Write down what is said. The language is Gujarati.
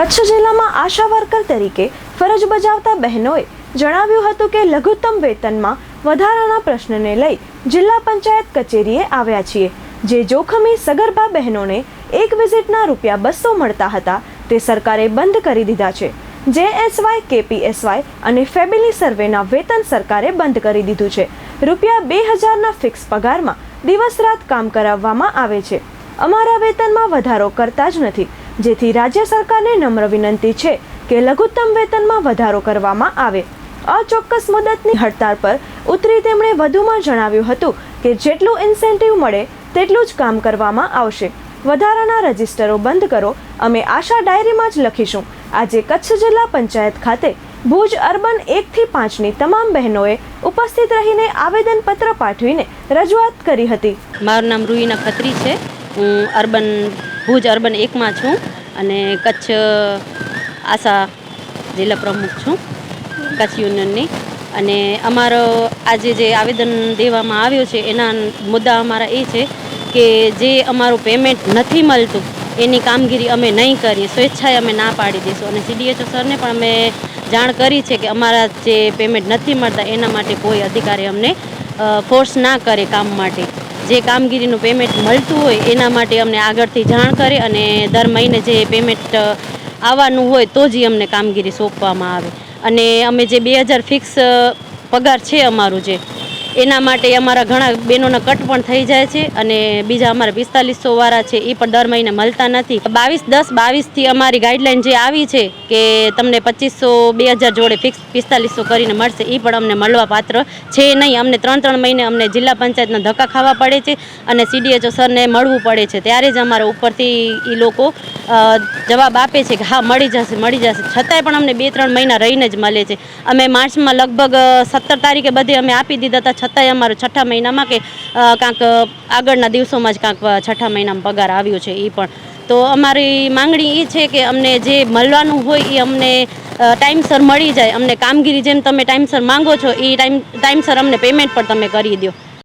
કચ્છ જિલ્લામાં આશા વર્કર તરીકે ફરજ બજાવતા બહેનોએ જણાવ્યું હતું કે લઘુત્તમ વેતનમાં વધારાના પ્રશ્નને લઈ જિલ્લા પંચાયત કચેરીએ આવ્યા છીએ. જે જોખમી સગર્ભા બહેનોને એક વિઝિટના રૂપિયા બસો મળતા હતા તે સરકારે બંધ કરી દીધા છે. જેએસવાય, કેપીએસવાય અને ફેમિલી સર્વેના વેતન સરકારે બંધ કરી દીધું છે. રૂપિયા બે હજારના ફિક્સ પગારમાં દિવસ રાત કામ કરાવવામાં આવે છે. અમારા વેતનમાં વધારો કરતા જ નથી. જેથી રાજ્ય સરકારને નમ્ર વિનંતી છે કે લઘુત્તમ વેતનમાં વધારો કરવામાં આવે. અચોક્કસ મુદતની હડતાળ પર ઉતરી તેમણે વધુમાં જણાવ્યું હતું કે જેટલું ઇન્સેન્ટિવ મળે તેટલું જ કામ કરવામાં આવશે. વધારાના રજિસ્ટરો બંધ કરો, અમે આશા ડાયરીમાં જ લખીશું. આજે કચ્છ જિલ્લા પંચાયત ખાતે ભુજ અર્બન એકથી પાંચની તમામ બહેનોએ ઉપસ્થિત રહીને આવેદનપત્ર પાઠવીને રજૂઆત કરી હતી. મારું નામ રૂહીના ખત્રી છે. હું અર્બન ભુજ અર્બન એકમાં છું અને કચ્છ, આશા જિલ્લા પ્રમુખ છું, કચ્છ યુનિયનની. અને અમારો આજે જે આવેદન દેવામાં આવ્યો છે, એના મુદ્દા અમારા એ છે કે જે અમારું પેમેન્ટ નથી મળતું, એની કામગીરી અમે નહીં કરીએ, સ્વેચ્છાએ અમે ના પાડી દઈશું. અને સીડીએચઓ સરને પણ અમે જાણ કરી છે કે અમારા જે પેમેન્ટ નથી મળતા, એના માટે કોઈ અધિકારી અમને ફોર્સ ના કરે કામ માટે. જે કામગીરીનું પેમેન્ટ મળતું હોય એના માટે અમને આગળથી જાણ કરે અને દર મહિને જે પેમેન્ટ આવવાનું હોય તો જ અમને કામગીરી સોંપવામાં આવે. અને અમે જે બે હજાર ફિક્સ પગાર છે અમારું જે એના માટે અમારા ઘણા બહેનોના કટ પણ થઈ જાય છે અને બીજા અમારા પિસ્તાલીસો વાળા છે એ પણ દર મહિને મળતા નથી. બાવીસ, દસ, બાવીસથી અમારી ગાઈડલાઈન જે આવી છે કે તમને પચીસો બે હજાર જોડે ફિક્સ પિસ્તાલીસો કરીને મળશે એ પણ અમને મળવા પાત્ર છે નહીં. અમને ત્રણ ત્રણ મહિને અમને જિલ્લા પંચાયતના ધક્કા ખાવા પડે છે અને સીડીએચઓ સરને મળવું પડે છે. ત્યારે જ અમારા ઉપરથી એ લોકો જવાબ આપે છે કે હા, મળી જશે મળી જશે. છતાંય પણ અમને બે, ત્રણ મહિના રહીને જ મળે છે. અમે માર્ચમાં લગભગ સત્તર તારીખે બધે અમે આપી દીધા હતા છતાંય અમારો છઠ્ઠા મહિનામાં કે કાંક આગળના દિવસોમાં જ કાંક છઠ્ઠા મહિનામાં પગાર આવ્યો છે એ પણ. તો અમારી માંગણી એ છે કે અમને જે મળવાનું હોય એ અમને ટાઈમસર મળી જાય. અમને કામગીરી જેમ તમે ટાઈમસર માંગો છો એ ટાઈમ, ટાઈમસર અમને પેમેન્ટ પણ તમે કરી દો